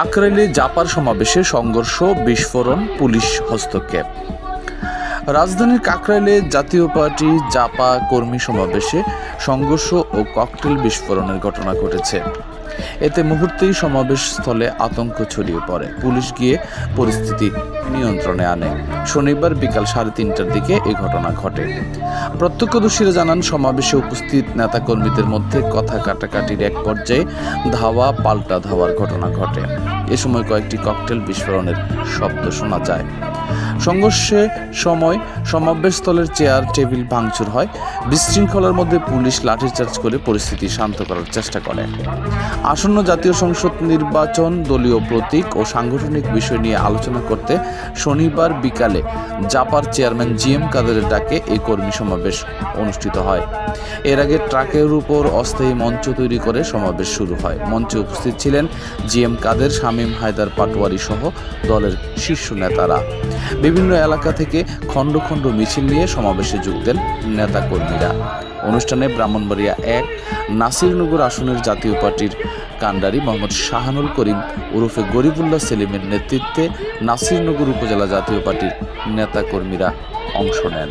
কাকরাইলে জাপার সমাবেশে সংঘর্ষ বিস্ফোরণ পুলিশ হস্তক্ষেপ। রাজধানীর কাকরাইলে জাতীয় পার্টি জাপা কর্মী সমাবেশে সংঘর্ষ ও ককটেল বিস্ফোরণের ঘটনা ঘটেছে। এতে মুহূর্তেই সমাবেশ স্থলে আতঙ্ক ছড়িয়ে পড়ে। পুলিশ গিয়ে পরিস্থিতি নিয়ন্ত্রণে আনে। শনিবার বিকাল সাড়ে তিনটার দিকে এই ঘটনা ঘটে। প্রত্যক্ষদর্শীরা জানান, সমাবেশে উপস্থিত নেতাকর্মীদের মধ্যে কথা কাটাকাটির এক পর্যায়ে ধাওয়া, পাল্টা ধাওয়ার ঘটনা ঘটে। এ সময় কয়েকটি ককটেল বিস্ফোরণের শব্দ শোনা যায়। সংঘর্ষে সময় সমাবেশস্থলের চেয়ার, টেবিল ভাঙচুর হয়। বিশৃঙ্খলার মধ্যে পুলিশ লাঠিচার্জ করে পরিস্থিতি শান্ত করার চেষ্টা করে। আসন্ন জাতীয় সংসদ নির্বাচন দলীয় প্রতীক ও সাংগঠনিক বিষয় নিয়ে আলোচনা করতে শনিবার বিকালে জাপার চেয়ারম্যান জি এম কাদেরের ডাকে এই কর্মী সমাবেশ অনুষ্ঠিত হয়। এর আগে ট্রাকের উপর অস্থায়ী মঞ্চ তৈরি করে সমাবেশ শুরু হয়। মঞ্চে উপস্থিত ছিলেন জি এম কাদের, শামীম হায়দার পাটোয়ারি সহ দলের শীর্ষ নেতারা। বিভিন্ন এলাকা থেকে খণ্ড খণ্ড মিছিল নিয়ে সমাবেশে যোগ দেন নেতাকর্মীরা। অনুষ্ঠানে ব্রাহ্মণবাড়িয়া এক, নাসিরনগর আসনের জাতীয় পার্টির কান্ডারি মোহাম্মদ শাহানুল করিম ওরফে গরিবুল্লাহ সেলিমের নেতৃত্বে নাসিরনগর উপজেলা জাতীয় পার্টির নেতাকর্মীরা অংশ নেন।